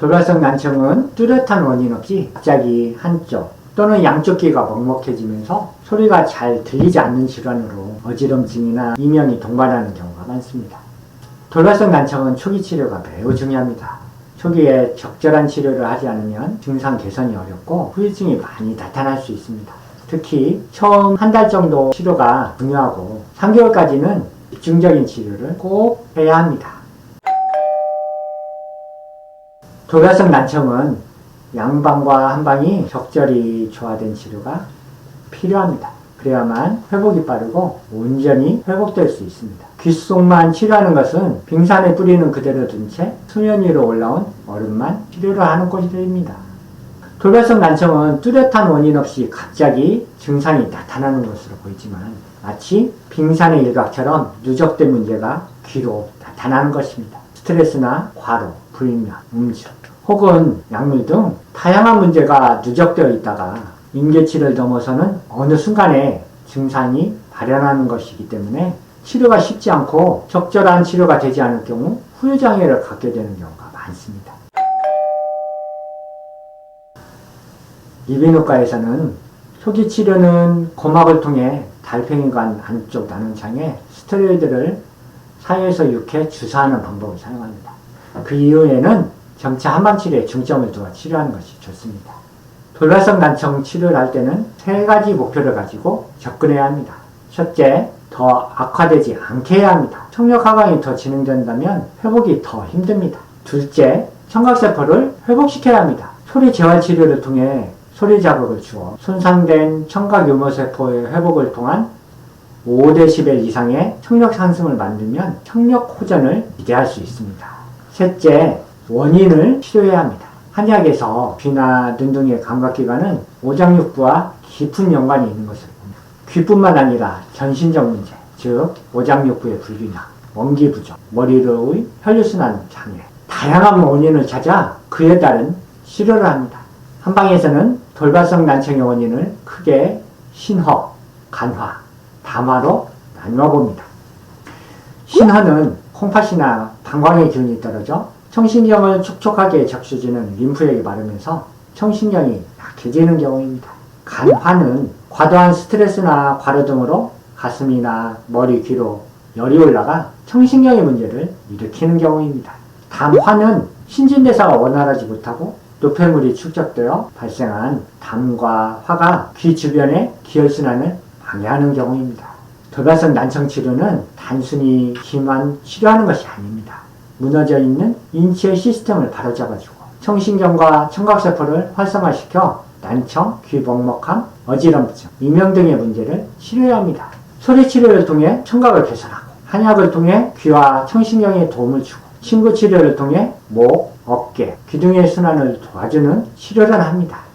돌발성 난청은 뚜렷한 원인 없이 갑자기 한쪽 또는 양쪽 귀가 먹먹해지면서 소리가 잘 들리지 않는 질환으로 어지럼증이나 이명이 동반하는 경우가 많습니다. 돌발성 난청은 초기 치료가 매우 중요합니다. 초기에 적절한 치료를 하지 않으면 증상 개선이 어렵고 후유증이 많이 나타날 수 있습니다. 특히 처음 한 달 정도 치료가 중요하고 3개월까지는 집중적인 치료를 꼭 해야 합니다. 돌발성 난청은 양방과 한방이 적절히 조화된 치료가 필요합니다. 그래야만 회복이 빠르고 온전히 회복될 수 있습니다. 귓속만 치료하는 것은 빙산에 뿌리는 그대로 둔 채 수면 위로 올라온 얼음만 치료를 하는 것입니다. 돌발성 난청은 뚜렷한 원인 없이 갑자기 증상이 나타나는 것으로 보이지만 마치 빙산의 일각처럼 누적된 문제가 귀로 나타나는 것입니다. 스트레스나 과로, 불면, 음주, 혹은 약물 등 다양한 문제가 누적되어 있다가 인계치를 넘어서는 어느 순간에 증상이 발현하는 것이기 때문에 치료가 쉽지 않고 적절한 치료가 되지 않을 경우 후유장애를 갖게 되는 경우가 많습니다. 이비인후과에서는 초기 치료는 고막을 통해 달팽이관 안쪽 나는 창에 스테로이드를 4에서 6회 주사하는 방법을 사용합니다. 그 이후에는 점차 한방 치료에 중점을 두어 치료하는 것이 좋습니다. 돌발성 난청 치료를 할 때는 세 가지 목표를 가지고 접근해야 합니다. 첫째, 더 악화되지 않게 해야 합니다. 청력 하강이 더 진행된다면 회복이 더 힘듭니다. 둘째, 청각세포를 회복시켜야 합니다. 소리 재활 치료를 통해 소리 자극을 주어 손상된 청각 유무세포의 회복을 통한 5dB 이상의 청력 상승을 만들면 청력 호전을 기대할 수 있습니다. 셋째, 원인을 치료해야 합니다. 한의학에서 귀나 눈 등의 감각기관은 오장육부와 깊은 연관이 있는 것을 봅니다. 귀뿐만 아니라 전신적 문제, 즉 오장육부의 불균형, 원기 부족, 머리로의 혈류순환 장애, 다양한 원인을 찾아 그에 따른 치료를 합니다. 한방에서는 돌발성 난청의 원인을 크게 신허, 간화, 담화로 나누어 봅니다. 신허는 콩팥이나 방광의 기운이 떨어져 청신경을 촉촉하게 적셔주는 림프액이 마르면서 청신경이 약해지는 경우입니다. 간화는 과도한 스트레스나 과로 등으로 가슴이나 머리, 귀로 열이 올라가 청신경의 문제를 일으키는 경우입니다. 담화는 신진대사가 원활하지 못하고 노폐물이 축적되어 발생한 담과 화가 귀 주변의 기혈순환을 방해하는 경우입니다. 돌발성 난청 치료는 단순히 귀만 치료하는 것이 아닙니다. 무너져 있는 인체의 시스템을 바로잡아주고 청신경과 청각세포를 활성화시켜 난청, 귀먹먹함, 어지럼증, 이명 등의 문제를 치료해야 합니다. 소리 치료를 통해 청각을 개선하고 한약을 통해 귀와 청신경에 도움을 주고 친구 치료를 통해 목, 어깨, 귀 등의 순환을 도와주는 치료를 합니다.